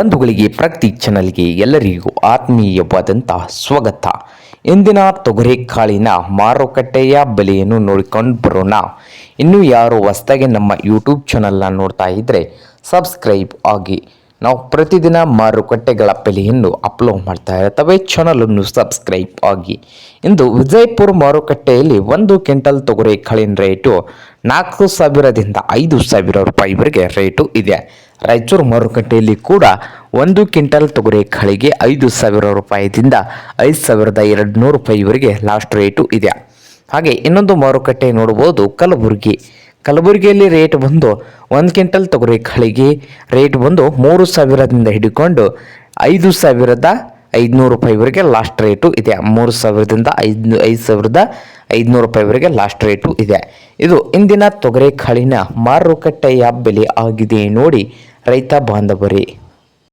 ಬಂಧುಗಳಿಗೆ ಪ್ರಗತಿ ಚಾನಲ್ಗೆ ಎಲ್ಲರಿಗೂ ಆತ್ಮೀಯವಾದಂಥ ಸ್ವಾಗತ. ಇಂದಿನ ತೊಗರಿ ಕಾಳಿನ ಮಾರುಕಟ್ಟೆಯ ಬೆಲೆಯನ್ನು ನೋಡಿಕೊಂಡು ಬರೋಣ. ಇನ್ನು ಯಾರು ಹೊಸದಾಗಿ ನಮ್ಮ ಯೂಟ್ಯೂಬ್ ಚಾನಲ್ನ ನೋಡ್ತಾ ಇದ್ದರೆ ಸಬ್ಸ್ಕ್ರೈಬ್ ಆಗಿ. ನಾವು ಪ್ರತಿದಿನ ಮಾರುಕಟ್ಟೆಗಳ ಬೆಲೆಯನ್ನು ಅಪ್ಲೋಡ್ ಮಾಡ್ತಾ ಇರ್ತವೆ. ಚಾನಲನ್ನು ಸಬ್ಸ್ಕ್ರೈಬ್ ಆಗಿ. ಇಂದು ವಿಜಯಪುರ ಮಾರುಕಟ್ಟೆಯಲ್ಲಿ ಒಂದು ಕ್ವಿಂಟಲ್ ತೊಗರಿ ಕಾಳಿನ ರೇಟು ನಾಲ್ಕು ಸಾವಿರದಿಂದ ಐದು ಸಾವಿರ ರೂಪಾಯಿವರೆಗೆ ರೇಟು ಇದೆ. ರಾಯಚೂರು ಮಾರುಕಟ್ಟೆಯಲ್ಲಿ ಕೂಡ ಒಂದು ಕ್ವಿಂಟಲ್ ತೊಗರಿ ಕಾಳಿಗೆ ಐದು ಸಾವಿರ ರೂಪಾಯಿದಿಂದ ಐದು ಸಾವಿರದ ಎರಡು ನೂರು ರೂಪಾಯಿವರೆಗೆ ಲಾಸ್ಟ್ ರೇಟು ಇದೆ. ಹಾಗೆ ಇನ್ನೊಂದು ಮಾರುಕಟ್ಟೆ ನೋಡ್ಬೋದು ಕಲಬುರಗಿ ಕಲಬುರಗಿಯಲ್ಲಿ ರೇಟ್ ಬಂದು ಒಂದು ಕ್ವಿಂಟಲ್ ತೊಗರಿ ಕಾಳಿಗೆ ರೇಟ್ ಬಂದು ಮೂರು ಸಾವಿರದಿಂದ ಹಿಡ್ಕೊಂಡು ಐದು ಸಾವಿರದ ಐದುನೂರು ರೂಪಾಯಿವರೆಗೆ ಲಾಸ್ಟ್ ರೇಟು ಇದೆ. ಮೂರು ಸಾವಿರದಿಂದ ಐದು ಐದು ಸಾವಿರದ ಐದುನೂರು ರೂಪಾಯಿವರೆಗೆ ಲಾಸ್ಟ್ ರೇಟು ಇದೆ. ಇದು ಇಂದಿನ ತೊಗರಿ ಕಾಳಿನ ಮಾರುಕಟ್ಟೆಯ ಬೆಲೆ ಆಗಿದೆ ನೋಡಿ ರೈತ ಬಾಂಧವರೇ.